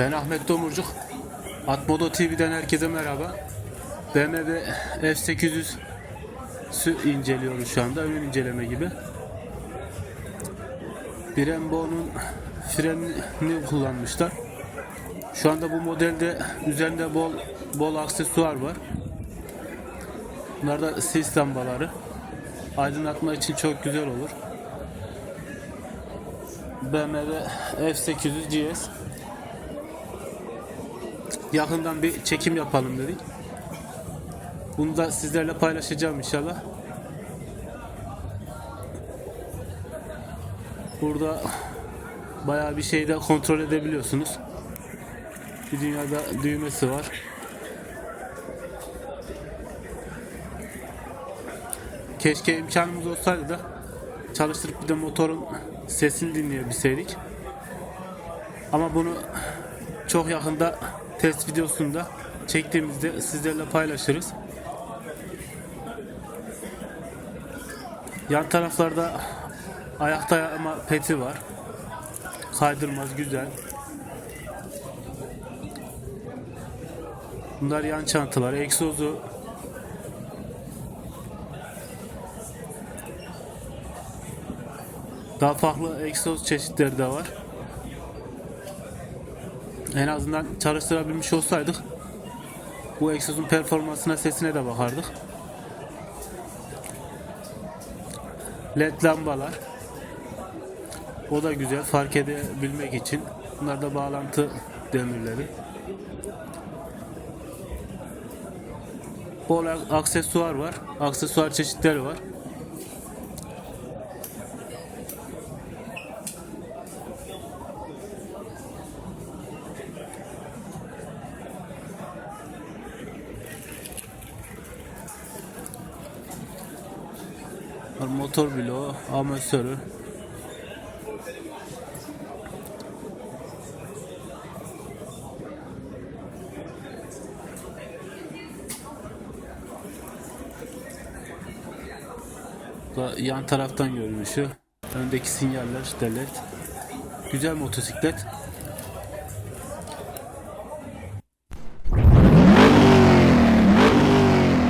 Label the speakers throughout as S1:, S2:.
S1: Ben Ahmet Domurcuk. Atmodo TV'den herkese merhaba. BMW F800 sü inceliyoruz şu anda. Ön inceleme gibi. Brembo'nun frenini kullanmışlar. Şu anda bu modelde üzerinde bol bol aksesuar var. Bunlar da sis lambaları. Aydınlatma için çok güzel olur. BMW F800 GS yakından bir çekim yapalım dedik. Bunu da sizlerle paylaşacağım inşallah. Burada bayağı bir şeyde kontrol edebiliyorsunuz. Bir dünyada düğmesi var. Keşke imkanımız olsaydı da çalıştırıp bir de motorun sesini dinleyebilseydik. Ama bunu çok yakında test videosunda çektiğimizde sizlerle paylaşırız. Yan taraflarda ayakta ama peti var. Kaydırmaz güzel. Bunlar yan çantalar. Egzozu Daha farklı egzoz çeşitleri de var. En azından çalıştırabilmiş olsaydık bu egzozun performansına sesine de bakardık. LED lambalar. O da güzel fark edebilmek için. Bunlar da bağlantı demirleri. Bol aksesuar var. Aksesuar çeşitleri var. Motor bloğu. Bu da yan taraftan görünüşü. Öndeki sinyaller de led. Güzel motosiklet.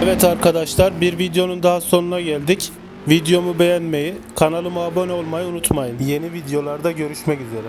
S1: Evet arkadaşlar bir videonun daha sonuna geldik. Videomu beğenmeyi, kanalıma abone olmayı unutmayın. Yeni videolarda görüşmek üzere.